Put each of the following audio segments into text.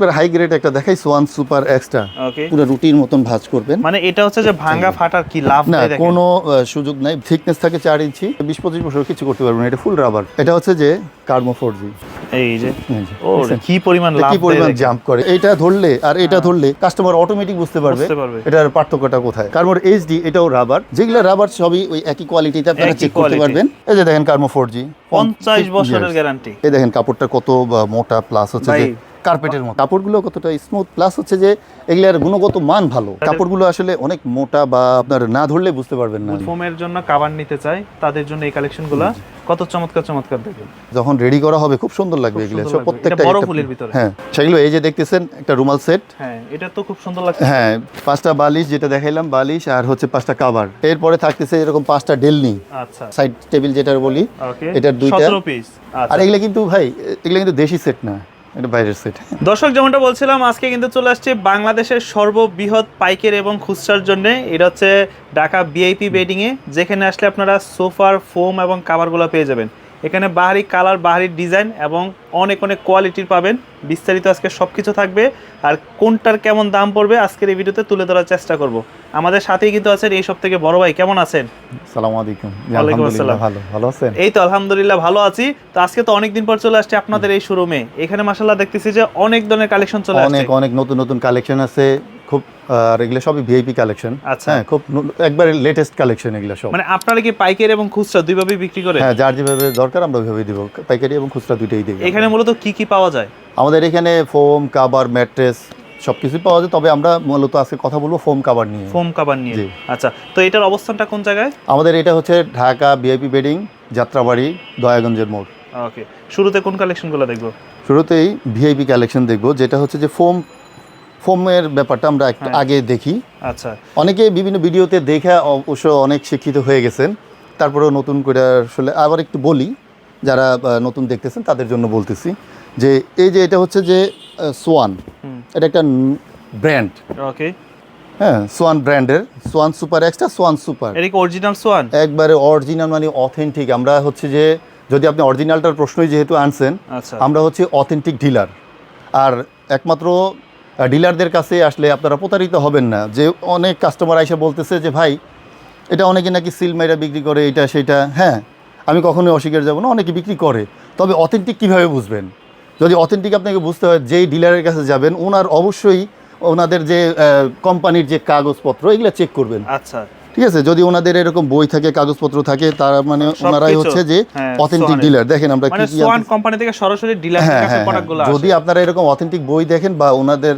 এবার high grade একটা দেখাই সোয়ান সুপার এক্সট্রা পুরো রুটির মতন ভাঁজ করবেন। মানে এটা হচ্ছে যে ভাঙ্গা ফাটার কি লাভ না কোনো সুযোগ নাই। থিকনেস থাকে চার ইঞ্চি। বিশ পঁচিশ বছর কিছু করতে পারবেন এটা ফুল রাবার এটা হচ্ছে যে কার্মো ফোর জি। এই যে ও কি পরিমাণ লাভ কি পরিমাণ জাম্প করে? এটা ধরলে আর এটা ধরলে কাস্টমার অটোমেটিক বুঝতে পারবে এটার পার্থক্যটা কোথায়। কার্মোর এইচডি এটাও রাবার যেগুলো রাবার সবই ওই একই কোয়ালিটিতে আপনারা চেক করতে পারবেন। এই যে দেখেন কার্মো ফোর জি পঞ্চাশ বছরের গ্যারান্টি এই দেখেন কাপড়টা কত মোটা প্লাস হচ্ছে। কার্পেটের মতো। কাপড়গুলো কতটা স্মুথ প্লাস হচ্ছে যে এগুলার গুণগত মান ভালো। কাপড়গুলো আসলে অনেক মোটা বা আপনার না ধরলে বুঝতে পারবেন না। ফোমের জন্য কাভার নিতে চাই তাদের জন্য এই কালেকশনগুলো কত চমৎকার চমৎকার দেখেন। যখন রেডি করা হবে খুব সুন্দর লাগবে এগুলো। সব প্রত্যেকটা বড় ফুলের ভিতরে। হ্যাঁ সেগুলো এই যে দেখতেছেন একটা রুমাল সেট হ্যাঁ এটা তো খুব সুন্দর লাগছে। হ্যাঁ পাঁচটা বালিশ যেটা দেখাইলাম বালিশ আর হচ্ছে পাঁচটা কাভার এরপরে থাকতেছে এরকম পাঁচটা ডেলনি আচ্ছা। সাইড টেবিল যেটা বলি ওকে এটার দুইটা। 17 পিস আর আচ্ছা এগুলো কিন্তু ভাই এগুলো কিন্তু দেশি সেট না। এটা দর্শক, যেমনটা বলছিলাম, আজকে কিন্তু চলে আসছে বাংলাদেশের সর্ববৃহৎ পাইকের এবং খুচরার জন্য। এটা হচ্ছে ঢাকা বিআইপি বেডিংয়ে যেখানে আসলে আপনারা সোফার, ফোম এবং কাভারগুলো পেয়ে যাবেন। এখানে বাহারি কালার বাহারি ডিজাইন এবং অনেক অনেক কোয়ালিটির পাবেন। বিস্তারিত আজকে সব কিছু থাকবে। আর কোনটার কেমন দাম পড়বে আজকের এই ভিডিওতে তুলে ধরার চেষ্টা করব। আমাদের সাথেই কিন্তু আছেন এই সব থেকে বড় ভাই। কেমন আছেন? সালাম আলাইকুম। ওয়ালাইকুম আসসালাম। ভালো। ভালো আছেন? এই তো আলহামদুলিল্লাহ ভালো আছি। তো আজকে তো অনেকদিন পর চলে আসছে আপনাদের এই শোরুমে এখানে মাসাল্লাহ দেখতেছি যে অনেক ধরনের কালেকশন চলে আসছে। অনেক অনেক নতুন নতুন কালেকশন আছে। খুব আর এগুলো সবই ভিআইপি কালেকশন আচ্ছা। হ্যাঁ খুব একবারে লেটেস্ট কালেকশন এগুলো সব। মানে আপনারা কি পাইকারি এবং খুচরা দুইভাবেই বিক্রি করে? হ্যাঁ যার যেভাবে দরকার আমরা ওইভাবে দিব। পাইকারি এবং খুচরা দুইটাই দিব এখানে মূলত কি কি পাওয়া যায়? আমাদের এখানে ফোম কাবার ম্যাট্রেস সব কিছুই পাওয়া যায়। তবে আমরা মূলত আজকে কথা বলব ফোম কাবার নিয়ে। ফোম কাভার নিয়ে। আচ্ছা তো এটার অবস্থানটা কোন জায়গায়? আমাদের এটা হচ্ছে ঢাকা বিআইপি বেডিং যাত্রাবাড়ি দয়াগঞ্জের মোড়। ওকে শুরুতে কোন কালেকশনগুলো দেখব? শুরুতেই ভিআইপি কালেকশন দেখব যেটা হচ্ছে যে ফোম ফোমের ব্যাপারটা আমরা একটু হ্যাঁ। আগে দেখি। আচ্ছা। অনেকে বিভিন্ন ভিডিওতে দেখে অবশ্য অনেক শিক্ষিত হয়ে গেছেন। তারপরেও নতুন করে আসলে আবার একটু বলি যারা নতুন দেখতেছেন তাদের জন্য বলতেছি যে এই যে এটা হচ্ছে যে সোয়ান এটা একটা ব্র্যান্ড ওকে হ্যাঁ সোয়ান ব্র্যান্ডের Swan super extra Swan super এটা কি অরিজিনাল সোয়ান একবারে অরিজিনাল মানে অথেন্টিক আমরা হচ্ছে যে যদি আপনি অরিজিনালটার প্রশ্নই যেহেতু আনছেন আচ্ছা। আমরা হচ্ছে অথেন্টিক ডিলার আর একমাত্র ডিলারদের কাছে আসলে আপনারা প্রতারিত হবেন না। যে অনেক কাস্টমার এসে বলতেছে যে, ভাই, এটা অনেকে নাকি সিল মেরা বিক্রি করে, এটা, সেটা। হ্যাঁ আমি কখনোই অস্বীকার যাব না, অনেকে বিক্রি করে। তবে অথেন্টিক কীভাবে বুঝবেন? যদি অথেন্টিক আপনাকে বুঝতে হয়, যেই ডিলারের কাছে যাবেন, ওনার অবশ্যই ওনাদের যে কোম্পানির যে কাগজপত্র, এগুলো চেক করবেন। আচ্ছা। ঠিক আছে? যদি ওনাদের এরকম বই থাকে কাগজপত্র থাকে তার মানে ওনারাই হচ্ছে যে হ্যাঁ, অথেন্টিক ডিলার দেখেন আমরা মানে কি কি কোম্পানি থেকে সরাসরি ডিলার হ্যাঁ হ্যাঁ হ্যাঁ। যদি আপনারা এরকম অথেন্টিক বই দেখেন বা ওনাদের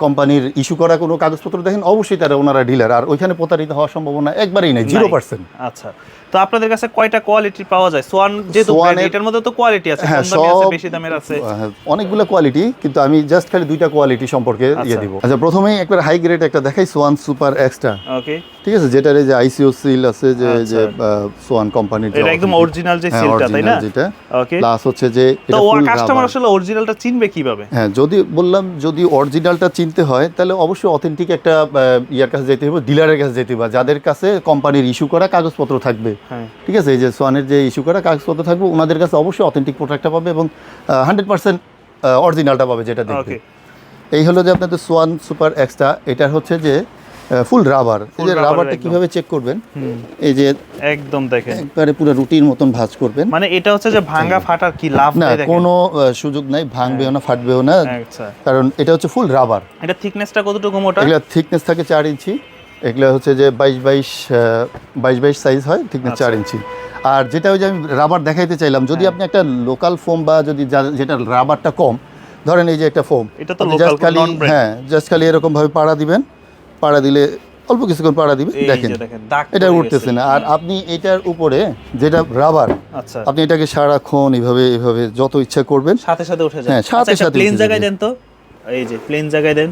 কোম্পানির ইস্যু করা কোনো কাগজপত্র দেখেন অবশ্যই তারা ওনারা ডিলার আর ওইখানে প্রতারিত হওয়ার সম্ভাবনা একবারেই নেই জিরো পার্সেন্ট আচ্ছা। তো আপনাদের কাছে কয়টা কোয়ালিটি পাওয়া যায়? সোয়ান যেহেতু এটার মধ্যে তো কোয়ালিটি আছে হ্যাঁ কম দামি আছে বেশি দামের আছে? হ্যাঁ, অনেকগুলো কোয়ালিটি কিন্তু আমি জাস্ট খালি দুইটা কোয়ালিটি সম্পর্কে ইয়ে আচ্ছা। দিব। আচ্ছা প্রথমেই একবার হাই গ্রেড একটা দেখাই সোয়ান সুপার এক্সট্রা ওকে ঠিক আছে? যেটার যে আইসিও সিল আছে যে আচ্ছা। যে সোয়ান কোম্পানির এটা একদম অরিজিনাল যে সিলটা তাই না? হ্যাঁ, যেটা। ওকে প্লাস হচ্ছে যে তো এটা full কাস্টমার আসলে অরিজিনালটা চিনবে কীভাবে? হ্যাঁ যদি বললাম যদি অরিজিনালটা চিনতে হয় তাহলে অবশ্যই অথেন্টিক একটা ইয়ার কাছে যেতে হবে ডিলারের কাছে যেতে হবে যাদের কাছে কোম্পানির ইস্যু করা কাগজপত্র থাকবে। হ্যাঁ ঠিক আছে এই যে সোয়ানের যে ইস্যু করা কাগজপত্র থাকবে ওনাদের কাছে অবশ্যই অথেন্টিক প্রোডাক্টটা পাবে এবং হান্ড্রেড পার্সেন্ট অরিজিনালটা পাবে যেটা দেখবে এই হলো যে আপনাদের সোয়ান সুপার এক্সট্রা এটা হচ্ছে যে ফুল রাবার এই যে রাবারটা। কীভাবে চেক করবেন? এই যে একদম দেখেন। একবারে পুরো রুটির মতন ভাঁজ করবেন। মানে এটা হচ্ছে যে ভাঙ্গা ফাটার কি লাভ না কোনো সুযোগ নাই ভাঙবেও না ফাটবেও না। আচ্ছা। কারণ এটা হচ্ছে ফুল রাবার এটা থিকনেসটা কতটুকু মোটা? এগুলো থিকনেস থাকে চার ইঞ্চি। এগুলো হচ্ছে যে বাইশ বাইশ বাইশ বাইশ সাইজ হয় ঠিক আচ্ছা। চার ইঞ্চি। আর যেটা ওই যে আমি রাবার দেখাইতে চাইলাম যদি হ্যাঁ। আপনি একটা লোকাল ফোম বা যদি যেটা রাবারটা কম ধরেন এই যে একটা ফোম এটা তো জাস্ট খালি হ্যাঁ জাস্ট খালি এরকম ভাবে পাড়া দিবেন পাড়া দিলে অল্প কিছুক্ষণ পাড়া দিবেন দেখেন। এটা উঠতেছে না। আর আপনি এটার উপরে যেটা রাবার আচ্ছা। আপনি এটাকে সারাক্ষণ এভাবে এভাবে যত ইচ্ছা করবেন সাথে সাথে উঠে যায়। হ্যাঁ, সাথে সাথে প্লেন জায়গায় দেন তো। এই যে প্লেন জায়গায় দেন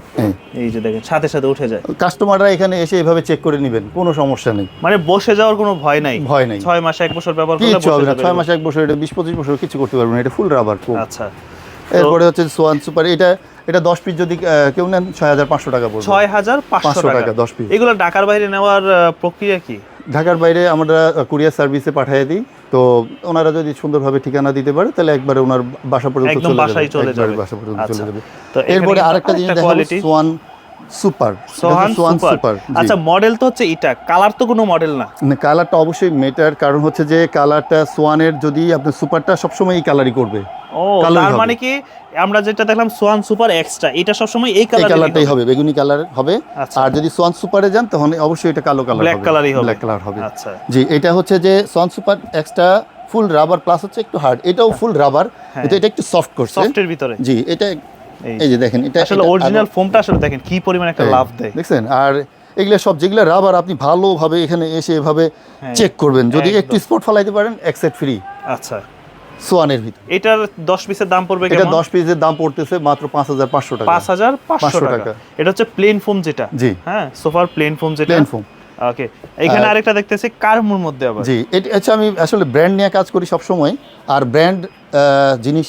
এই যে দেখেন সাথে সাথে উঠে যায়। কাস্টমাররা এখানে এসে এভাবে চেক করে নেবেন কোনো সমস্যা নেই। মানে বসে যাওয়ার কোনো ভয় নাই। ভয় নেই। ছয় মাস এক বছর ব্যবহার করলে বসে হবে না ছয় মাস এক বছর এটা বিশ পঁচিশ বছর কিছু করতে পারবেন এটা ফুল রাবার আচ্ছা। এরপরে হচ্ছে সোয়ান সুপার এটা এটা দশ পিস যদি কেউ নেন ছয় হাজার পাঁচশো টাকা পড়বে। ছয় হাজার পাঁচশো টাকা। দশ পিস এগুলো ঢাকার বাইরে নেওয়ার প্রক্রিয়া কি? ঢাকার বাইরে আমরা কুরিয়ার সার্ভিসে পাঠিয়ে দিই। তো ওনারা যদি সুন্দরভাবে ঠিকানা দিতে পারে তাহলে একবারে ওনার বাসা পর্যন্ত চলে যাবে চলে যাবে। বাসা পর্যন্ত আচ্ছা। চলে যাবে। তো এরপরে আরেকটা জিনিস দেখাবো Swan super. Swan super. Super আচ্ছা মডেল তো হচ্ছে এটা কালার তো কোনো মডেল না। কালারটা অবশ্যই মেটার কারণ হচ্ছে যে কালারটা সোয়ানের যদি আপনি সুপারটা সবসময় এই কালারই করবে। ও তার মানে কি আমরা যেটা দেখলাম সোয়ান সুপার এক্সট্রা এটা সবসময় এই এই কালার কালারটাই হবে বেগুনি কালার হবে। আচ্ছা। আর যদি সোয়ান সুপারে যান তখন অবশ্যই এটা কালো কালার ব্ল্যাক কালারই হবে। ব্ল্যাক কালার হবে। আচ্ছা। জি এটা হচ্ছে যে Swan super extra full rubber plus হচ্ছে একটু হার্ড এটাও ফুল রাবার হ্যাঁ। কিন্তু এটা একটু সফট করছে। সফটের ভিতরে। জি এটা এই যে দেখেন এটা আসলে এটা অরিজিনাল ফোমটা আসলে দেখেন কি পরিমাণ একটা হ্যাঁ, লাভ দেয়। দেখছেন? আর এগুলো সব যেগুলো রাবার আপনি ভালোভাবে এখানে এসে এভাবে হ্যাঁ, চেক করবেন। যদি একটু স্পট ফলাইতে পারেন এক সেট ফ্রি আচ্ছা। সোয়ানের ভিতরে। এটার দশ পিসের দাম পড়বে এটা কেমন? দশ পিসের দাম পড়তেছে মাত্র পাঁচ হাজার পাঁচশো টাকা। পাঁচ হাজার পাঁচশো টাকা। টাকা। এটা হচ্ছে প্লেন ফোম যেটা। হ্যাঁ সোফার প্লেন ফোম যেটা। প্লেন ফোম ওকে এখানে আরেকটা দেখতেছি কারমুর মধ্যে আবার। জি এটা হচ্ছে আমি আসলে ব্র্যান্ড নিয়ে কাজ করি সবসময় আর ব্র্যান্ড জিনিস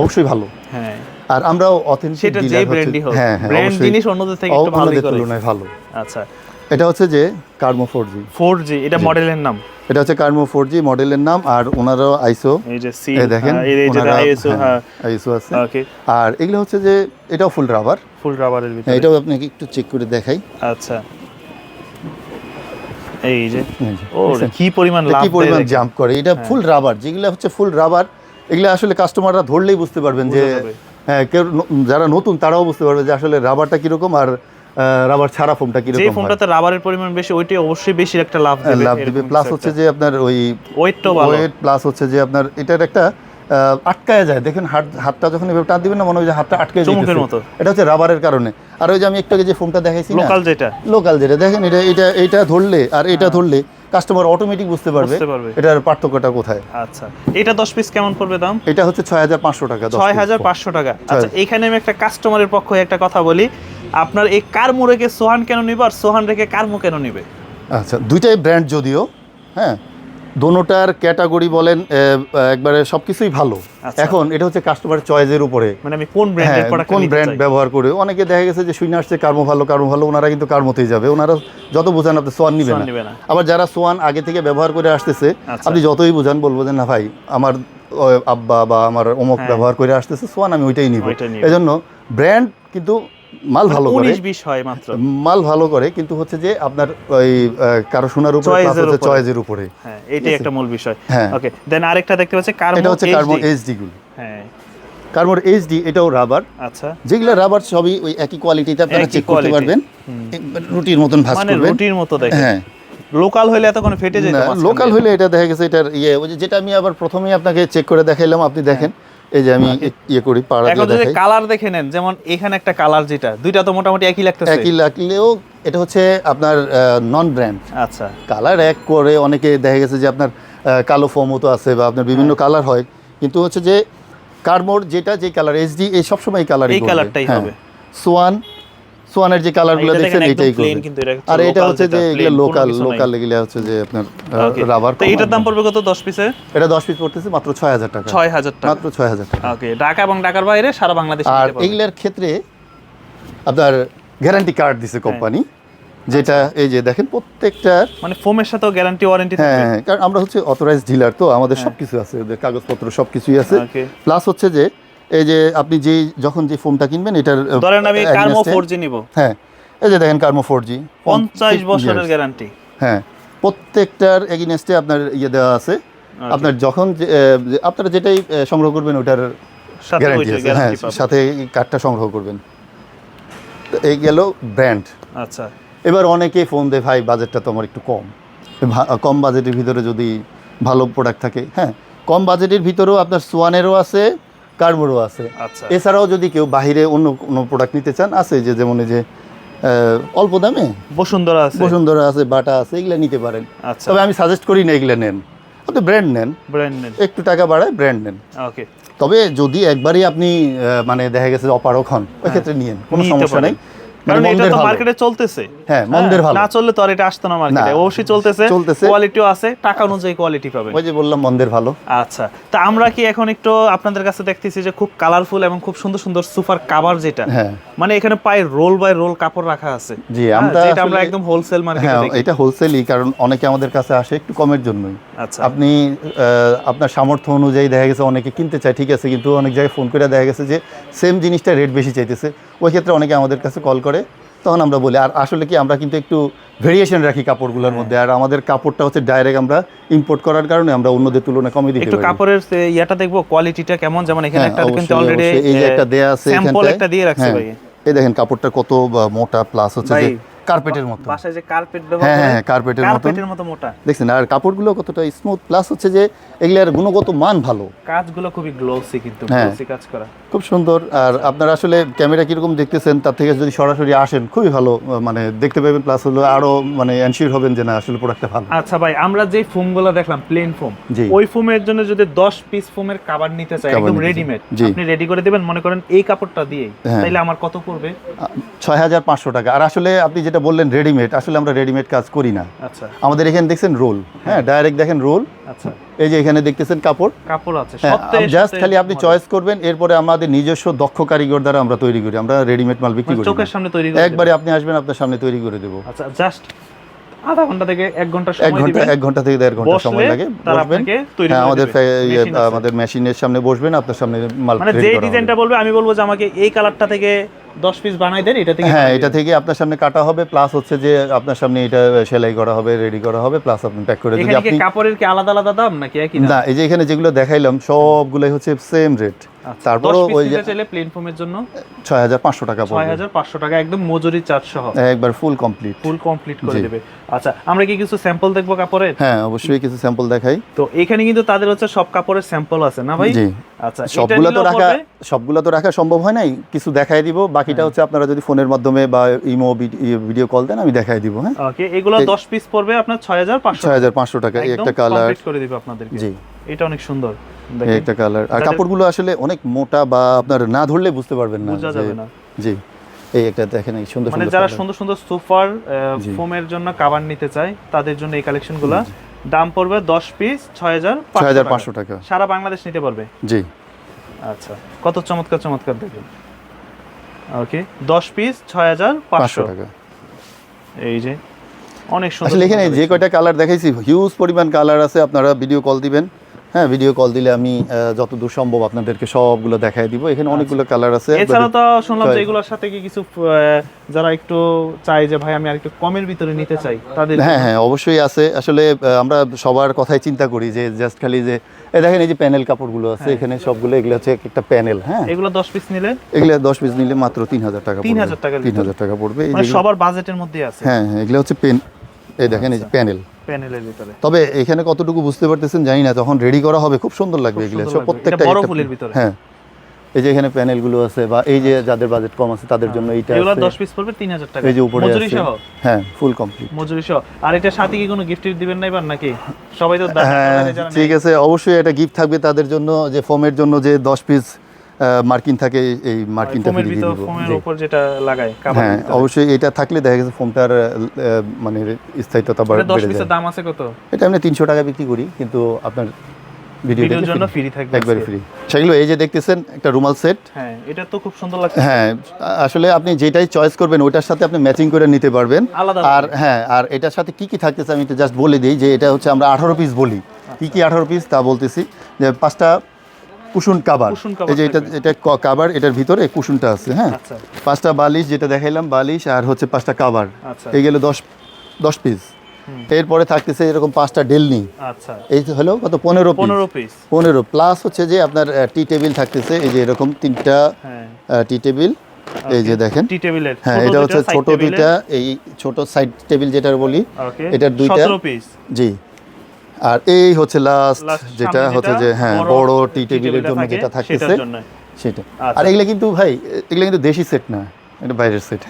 অবশ্যই ভালো। হ্যাঁ। আর আমরাও অথেন্টিক সেটা যে ব্র্যান্ডই হোক। হ্যাঁ হ্যাঁ ব্র্যান্ড অবশ্যই। জিনিস অন্যদের থেকে একটু অন্যদের করে। তুলনায় ভালো। আচ্ছা। এটা হচ্ছে যে কার্মো ফোর জি ফোর জি। এটা মডেলের নাম? এটা হচ্ছে কার্মো ফোর জি মডেলের নাম আর ওনারাও আইসো। এই দেখেন এই যে ওনারা আইএসও হ্যাঁ আইসো আছে। আর এগুলো হচ্ছে যে এটাও ফুল রাবার। ফুল রাবারের ভিতরে। এটাও আপনাকে একটু চেক করে দেখাই। আচ্ছা। এই যে ও কি পরিমাণ কি পরিমাণ জাম্প করে? এটা ফুল রাবার যেগুলো হচ্ছে ফুল রাবার এগুলো আসলে কাস্টমাররা ধরলেই বুঝতে পারবেন যে হ্যাঁ কেউ যারা নতুন তারাও বুঝতে পারবে যে আসলে রাবারটা কীরকম আর রাবার ছাড়া ফোমটা যে হয়। ফোনটাতে রাবারের পরিমাণ বেশি ওইটাই অবশ্যই বেশি একটা লাভ হ্যাঁ, দেবে লাভ দিবে প্লাস হচ্ছে যে আপনার ওই ওয়েটটাও ভালো। ওয়েট প্লাস হচ্ছে যে আপনার এটার একটা আটকায় যায়। দেখেন হাত হাতটা যখন এভাবে টান দিবেন না মনে হয় যে হাতটা আটকে মতো। এটা হচ্ছে রাবারের কারণে। আর ওই যে আমি একটু আগে যে ফোমটা দেখাইছি লোকাল যেটা। লোকাল যেটা। দেখেন এটা এটা এটা ধরলে আর এটা ধরলে কাস্টমার অটোমেটিক বুঝতে পারবে এটার পার্থক্যটা কোথায়। আচ্ছা এটা দশ পিস কেমন পড়বে দাম? এটা হচ্ছে ছয় হাজার পাঁচশো টাকা দশ ছয় piece হাজার ফোম। পাঁচশো টাকা। আচ্ছা এখানে আমি একটা কাস্টমারের পক্ষে একটা কথা বলি। আপনার এই কারমু রেখে সোহান কেন নিবে আর সোহান রেখে কারমু কেন নিবে? আচ্ছা দুইটাই ব্র্যান্ড যদিও হ্যাঁ? দোনোটার ক্যাটাগরি বলেন একবারে সবকিছুই ভালো। আচ্ছা। এখন এটা হচ্ছে কাস্টমার চয়েসের উপরে। মানে আমি কোন ব্র্যান্ডের প্রোডাক্ট কোন ব্র্যান্ড ব্যবহার করে। অনেকে দেখা গেছে যে শুনে আসছে কার্মো ভালো কার্মো ভালো ওনারা কিন্তু কার্মোতেই যাবে। ওনারা যত বোঝান আপনি সোয়ান নিবে না। আবার যারা সোয়ান আগে থেকে ব্যবহার করে আসতেছে আচ্ছা। আপনি যতই বোঝান বলব যে না ভাই আমার আব্বা বা আমার অমুক হ্যাঁ। ব্যবহার করে আসতেছে সোয়ান আমি ওইটাই নিব। ওইটাই নিব। এজন্য ব্র্যান্ড কিন্তু মাল ভালো করে। উনিশ বিশ হয় মাত্র। মাল ভালো করে কিন্তু হচ্ছে যে আপনার ওই কারও শোনার উপরে প্লাস হচ্ছে উপরে। উপরে। হ্যাঁ এটাই একটা মূল বিষয়। হ্যাঁ। ওকে দেন আরেকটা দেখতে পাচ্ছি এটা হচ্ছে কার্বন এইচডি গুলো। হ্যাঁ। কার্বন এইচডি এটাও রাবার আচ্ছা। যেগুলো রাবার সবই ওই একই কোয়ালিটিতে আপনারা চেক করতে পারবেন। রুটির মতন ভাঁজ মানে রুটির মতো দেখেন। হ্যাঁ। লোকাল হইলে এতক্ষণ ফেটে যেত লোকাল। হলে এটা দেখা গেছে এটার ইয়ে ওই যেটা আমি আবার প্রথমেই আপনাকে চেক করে দেখাইলাম আপনি দেখেন। এই যে আমি ইয়ে করি পাড়া দিয়ে দেখাই। কালার দেখে নেন যেমন এখানে একটা কালার যেটা দুইটা তো মোটামুটি একই লাগতেছে। একই লাগলেও এটা হচ্ছে আপনার নন ব্র্যান্ড আচ্ছা। কালার এক করে অনেকে দেখা গেছে যে আপনার কালো ফোমও তো আছে বা আপনার বিভিন্ন হ্যাঁ। কালার হয় কিন্তু হচ্ছে যে কার্মোর যেটা যে কালার এইচডি এই সবসময় এই কালারই এই কালারটাই হবে। সোয়ান সোয়ানের যে কালারগুলো দেখছেন এটাই করবে। আর এটা হচ্ছে যে এগুলো লোকাল লোকাল এগুলো হচ্ছে যে আপনার রাবার তো এটার দাম পড়বে কত দশ পিসে এটা দশ পিস পড়তেছে মাত্র ছয় হাজার টাকা। ছয় হাজার টাকা। মাত্র ছয় হাজার টাকা। ওকে ঢাকা এবং ঢাকার বাইরে সারা বাংলাদেশ আর এগুলোর ক্ষেত্রে আপনার গ্যারান্টি কার্ড দিছে কোম্পানি যেটা এই যে দেখেন প্রত্যেকটা মানে ফোমের সাথেও গ্যারান্টি ওয়ারেন্টি হ্যাঁ থাকবে? হ্যাঁ, কারণ আমরা হচ্ছে অথরাইজ ডিলার তো আমাদের হ্যাঁ। সবকিছু আছে ওদের কাগজপত্র সবকিছুই আছে। প্লাস হচ্ছে যে এই যে আপনি যে যখন যে ফোনটা কিনবেন এটার ধরেন আমি কার্মো against এ- ফোর জি নিব। হ্যাঁ এই যে দেখেন কার্মো ফোর জি পঞ্চাশ বছরের গ্যারান্টি হ্যাঁ প্রত্যেকটার এগেনস্টে আপনার ইয়ে দেওয়া আছে। আপনার যখন আপনারা যেটাই সংগ্রহ করবেন ওটার সাথে গ্যারান্টি আছে। হ্যাঁ সাথে কার্ডটা সংগ্রহ করবেন। এই গেল ব্র্যান্ড আচ্ছা। এবার অনেকেই ফোন দেয় ভাই বাজেটটা তো আমার একটু কম। কম বাজেটের ভিতরে যদি ভালো প্রোডাক্ট থাকে হ্যাঁ কম বাজেটের ভিতরেও আপনার সোয়ানেরও আছে কার্বোরও আছে। আচ্ছা। এছাড়াও যদি কেউ বাহিরে অন্য কোনো প্রোডাক্ট নিতে চান আছে যে যেমন এই যে অল্প দামে বসুন্ধরা আছে। বসুন্ধরা আছে বাটা আছে এগুলা নিতে পারেন। আচ্ছা। তবে আমি সাজেস্ট করি না এগুলো নেন। আপনি ব্র্যান্ড নেন। ব্র্যান্ড নেন। একটু টাকা বাড়ায় ব্র্যান্ড নেন। ওকে তবে যদি একবারই আপনি মানে দেখা গেছে অপারক হন ওই ক্ষেত্রে নিয়েন কোনো সমস্যা। নেই। কারণ এটা তো মার্কেটে চলতেছে। হ্যাঁ, মন্দের ভালো। না চললে তো আর এটা আসতো না মার্কেটে অবশ্যই চলতেছে। চলতেছে। কোয়ালিটিও আছে টাকা অনুযায়ী কোয়ালিটি পাবে। ওই যে বললাম মন্দের ভালো। আচ্ছা তা আমরা কি এখন একটু আপনাদের কাছে দেখতেছি যে খুব কালারফুল এবং খুব সুন্দর সুন্দর সুপার কাভার যেটা হ্যাঁ। মানে এখানে পায়ে রোল বাই রোল কাপড় রাখা আছে। জি, হ্যাঁ, আমরা একদম হোলসেল মার্কেটে হ্যাঁ দেখি। এটা হোলসেলই কারণ অনেকে আমাদের কাছে আসে একটু কমের জন্যই। আচ্ছা। আপনি আপনার সামর্থ্য অনুযায়ী দেখা গেছে অনেকে কিনতে চায় ঠিক আছে কিন্তু অনেক জায়গায় ফোন করে দেখা গেছে যে সেম জিনিসটা রেট বেশি চাইতেছে। ওই ক্ষেত্রে অনেকে আমাদের কাছে কল করে তখন আমরা বলি আর আসলে কি আমরা কিন্তু একটু ভেরিয়েশন রাখি কাপড়গুলোর মধ্যে? আর আমাদের কাপড়টা হচ্ছে ডাইরেক্ট আমরা ইম্পোর্ট করার কারণে আমরা অন্যদের তুলনায় কমে দিতে একটু কাপড়ের ইয়েটা দেখব কোয়ালিটিটা কেমন? যেমন এখানে হ্যাঁ, একটা কিন্তু অলরেডি এই যে একটা দেয়া আছে স্যাম্পল একটা দিয়ে রাখছে হ্যাঁ, ভাই। এই দেখেন কাপড়টা কত মোটা প্লাস হচ্ছে যে কার্পেটের মতো। বাসায় যে কার্পেট হ্যাঁ, ব্যবহার হ্যাঁ, করে কার্পেটের মতো। কার্পেটের মতো মোটা। দেখছেন আর কাপড়গুলো কতটা স্মুথ প্লাস হচ্ছে যে এগুলার গুণগত মান ভালো। কাজগুলো খুবই গ্লোসি কিন্তু হ্যাঁ। গ্লোসি কাজ করা। খুব সুন্দর। আর আপনারা আসলে ক্যামেরা কীরকম দেখতেছেন তার থেকে যদি সরাসরি আসেন খুবই ভালো মানে দেখতে পাবেন প্লাস হলো আরও মানে এনশিওর হবেন যে না আসলে প্রোডাক্টটা ভালো। আচ্ছা ভাই আমরা যে ফোমগুলো দেখলাম প্লেন ফোম। ওই ফোমের জন্য যদি 10 পিস ফোমের কভার নিতে চাই একদম রেডিমেড। আপনি রেডি করে দিবেন মনে করেন এই কাপড়টা দিয়ে হ্যাঁ। তাইলে আমার কত পড়বে? ছয় হাজার পাঁচশো টাকা। আর আসলে আপনি যেটা বললেন রেডিমেড আসলে আমরা রেডিমেড কাজ করি না। আচ্ছা। আমাদের এখানে দেখছেন রোল হ্যাঁ ডাইরেক্ট দেখেন রোল আচ্ছা। এই যে এখানে দেখতেছেন কাপড়? কাপড় আছে হ্যাঁ সপ্তাহে জাস্ট খালি আপনি চয়েস করবেন এরপরে আমাদের নিজস্ব দক্ষ কারিগর দ্বারা আমরা তৈরি করি আমরা রেডিমেড মাল বিক্রি মানে করি চোখের সামনে তৈরি করে একবারে আপনি আসবেন আপনার সামনে তৈরি করে দেবো। আচ্ছা জাস্ট আধা ঘণ্টা থেকে এক ঘণ্টা এক সময় ঘণ্টা দিবেন। এক ঘণ্টা থেকে দেড় ঘণ্টা সময় লাগে বসবেন। আপনাকে তৈরি হ্যাঁ আমাদের ইয়ে। আমাদের মেশিনের সামনে বসবেন আপনার সামনে মাল মানে যে ডিজাইনটা বলবে আমি বলব যে আমাকে এই কালারটা থেকে 10 পিস বানাই দেন এটা থেকে হ্যাঁ এটা থেকে আপনার সামনে কাটা হবে প্লাস হচ্ছে যে আপনার সামনে এটা সেলাই করা হবে রেডি করা হবে প্লাস আপনি প্যাক করে যদি আপনি কাপড়ের কি আলাদা আলাদা দাম নাকি একই না এই যে এখানে যেগুলো দেখাইলাম সবগুলোই হচ্ছে সেম রেট আচ্ছা, তারপরও 10 piece ওই যে চাইলে প্লেন ফোমের জন্য? ছয় হাজার পাঁচশো টাকা পড়বে। 6500 টাকা একদম মজুরি চার্জ সহ। একবার ফুল কমপ্লিট ফুল কমপ্লিট করে। দেবে। আচ্ছা আমরা কি কিছু স্যাম্পল দেখব কাপড়ের? হ্যাঁ অবশ্যই কিছু স্যাম্পল দেখাই। তো এখানে কিন্তু তাদের হচ্ছে সব কাপড়ের স্যাম্পল আছে না ভাই? আচ্ছা সবগুলো তো রাখা? সবগুলো তো রাখা সম্ভব হয় নাই কিছু দেখাই দিব। বাকিটা হ্যাঁ। হচ্ছে আপনারা যদি ফোনের মাধ্যমে বা ইমো ভিডিও কল দেন আমি দেখাই দিব হ্যাঁ। ওকে এগুলো 10 পিস পড়বে আপনার 6500 ছয় হাজার পাঁচশো টাকা এই একটা কালার কমপ্লিট করে দিবে আপনাদেরকে। জি। এটা অনেক সুন্দর দেখেন। একটা কালার আর কাপড়গুলো আসলে অনেক মোটা বা আপনার না ধরলে বুঝতে পারবেন না বোঝা যাবে না। জি। এই একটা দেখেন এই সুন্দর মানে যারা সুন্দর সুন্দর সুপার জি। ফোমের জন্য কাভার নিতে চায় তাদের জন্য এই কালেকশনগুলো দাম পড়বে 10 পিস 6500 ছয় হাজার পাঁচশো টাকা। সারা বাংলাদেশ নিতে পারবে। জি। আচ্ছা। কত চমৎকার চমৎকার দেখুন। ওকে 10 পিস 6500 পাঁচশো। টাকা। এই যে অনেক সুন্দর আসলে এখানে যে কয়টা কালার দেখাইছি হিউজ পরিমাণ কালার আছে আপনারা ভিডিও কল দিবেন। হ্যাঁ ভিডিও কল দিলে আমি যতদূর সম্ভব আপনাদেরকে সবগুলো দেখাই দিব। এখানে অনেকগুলো কালার আছে। এছাড়া তো শুনলাম যে এগুলোর সাথে কি কিছু যারা একটু চাই যে ভাই আমি আরেকটু কমের ভিতরে নিতে চাই তাদের হ্যাঁ হ্যাঁ অবশ্যই আছে। আসলে আমরা সবার কথাই চিন্তা করি যে জাস্ট খালি যে এই দেখেন এই যে প্যানেল কাপড়গুলো আছে হ্যাঁ। এখানে সবগুলো এগুলো হচ্ছে একটা প্যানেল হ্যাঁ? এগুলো 10 পিস নিলে? এগুলো দশ পিস নিলে মাত্র তিন হাজার টাকা 3,000 টাকার তিন হাজার টাকা পড়বে। এই মানে সবার বাজেটের মধ্যে আছে। হ্যাঁ হ্যাঁ এগুলো হচ্ছে পেন এই দেখেন এই যে আচ্ছা। প্যানেল প্যানেলের ভিতরে। তবে এখানে কতটুকু বুঝতে পারতেছেন জানি না তখন রেডি করা হবে খুব সুন্দর লাগবে এগুলো সব প্রত্যেকটা বড় ফুলের ভিতরে। হ্যাঁ। এই যে এখানে প্যানেলগুলো আছে বা এই যে যাদের বাজেট কম আছে তাদের জন্য এইটা এগুলো 10 পিস পড়বে 3000 টাকা। এই যে উপরে মজুরি সহ? হ্যাঁ ফুল কমপ্লিট মজুরি সহ। আর এটা সাথে কি কোনো গিফট দিবেন না এবার নাকি? সবাই তো হ্যাঁ ঠিক আছে। অবশ্যই এটা গিফট থাকবে তাদের জন্য যে ফোমের জন্য যে দশ পিস মার্কিন থাকে এই মার্কিনটা ভিতর দিব। ফোমের উপর যেটা লাগায় হ্যাঁ অবশ্যই এটা থাকলে দেখা গেছে ফোনটার আহ, মানে স্থায়িত্বতা বাড়- 10 পিসের দাম আছে কত? এটা আমরা তিনশো টাকা বিক্রি করি কিন্তু আপনার ভিডিওর জন্য ফ্রি। থাকবে একবারে ফ্রি। সেগুলো এই যে দেখতেছেন একটা রুমাল সেট। হ্যাঁ এটা তো খুব সুন্দর লাগছে। হ্যাঁ আসলে আপনি যেটাই চয়েস করবেন ওইটার সাথে আপনি ম্যাচিং করে নিতে পারবেন। আর হ্যাঁ আর এটার সাথে কি কি থাকতেছে আমি একটু জাস্ট বলে দিই যে এটা হচ্ছে আমরা আঠারো পিস বলি। কি কি আঠারো পিস তা বলতেছি। যে পাঁচটা কুশন কাবার। এই যে এটা। এটা কাবার এটার ভিতরে কুশনটা আছে হ্যাঁ। আচ্ছা। পাঁচটা বালিশ যেটা দেখাইলাম বালিশ আর হচ্ছে পাঁচটা কাবার। আচ্ছা। এই গেল দশ দশ পিস। এরপরে থাকতেছে এরকম পাঁচটা ডেলনি আচ্ছা। এই হলো কত? পনেরো 15 পিস পনেরো। প্লাস হচ্ছে যে আপনার টি টেবিল থাকতেছে এই যে এরকম তিনটা হ্যাঁ। টি টেবিল এই যে দেখেন। টি টেবিলের হ্যাঁ এটা হচ্ছে ছোট দুইটা এই ছোট সাইড টেবিল যেটা বলি এটার দুইটা- 17 পিস জি। আর এই হচ্ছে লাস্ট যেটা হচ্ছে যে হ্যাঁ বড় টি টেবিলের জন্য যেটা থাকতেছে সেটা। আচ্ছা। আর এগুলো কিন্তু ভাই এগুলো কিন্তু দেশি সেট না। এটা বাইরের সেট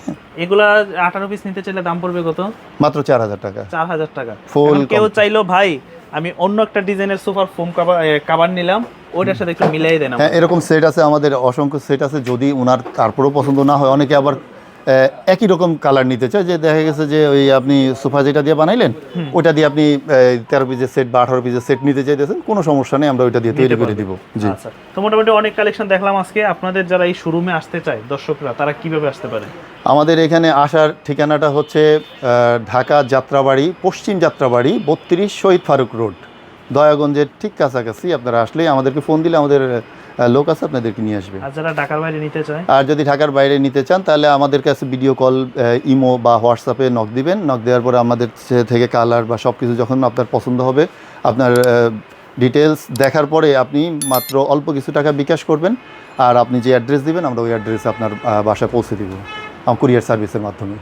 এগুলা 18 পিস নিতে চাইলে দাম পড়বে কত? মাত্র চার হাজার টাকা। 4000 টাকা। ফুল কেউ চাইলো ভাই আমি অন্য একটা ডিজাইনের সোফার ফোম কভার কভার নিলাম ওইটার সাথে একটু মিলাই দেন হ্যাঁ এরকম সেট আছে আমাদের অসংখ্য সেট আছে যদি ওনার তারপরেও পছন্দ না হয় অনেকে আবার একই রকম কালার নিতে চায় যে দেখা গেছে যে ওই আপনি সোফা যেটা দিয়ে বানাইলেন ওইটা দিয়ে আপনি তেরো পিসের সেট বা আঠারো পিসের সেট নিতে চাইতেছেন কোনো সমস্যা নেই আমরা ওইটা দিয়ে তৈরি করে দিব। জি। আচ্ছা তো মোটামুটি অনেক কালেকশন দেখলাম আজকে। আপনাদের যারা এই শোরুমে আসতে চায় দর্শকরা তারা কীভাবে আসতে পারে? আমাদের এখানে আসার ঠিকানাটা হচ্ছে ঢাকা যাত্রাবাড়ি পশ্চিম যাত্রাবাড়ি বত্রিশ শহীদ ফারুক রোড। দয়াগঞ্জের ঠিক কাছাকাছি আপনারা আসলেই আমাদেরকে ফোন দিলে আমাদের লোক আছে আপনাদেরকে নিয়ে আসবে। আর যারা ঢাকার বাইরে নিতে চায়? আর যদি ঢাকার বাইরে নিতে চান তাহলে আমাদের কাছে ভিডিও কল ইমো বা হোয়াটসঅ্যাপে নক দিবেন। নক দেওয়ার পরে আমাদের থেকে কালার বা সব কিছু যখন আপনার পছন্দ হবে আপনার ডিটেলস দেখার পরে আপনি মাত্র অল্প কিছু টাকা বিকাশ করবেন। আর আপনি যে অ্যাড্রেস দিবেন আমরা ওই অ্যাড্রেসে আপনার বাসায় পৌঁছে দিব। কুরিয়ার সার্ভিসের মাধ্যমে।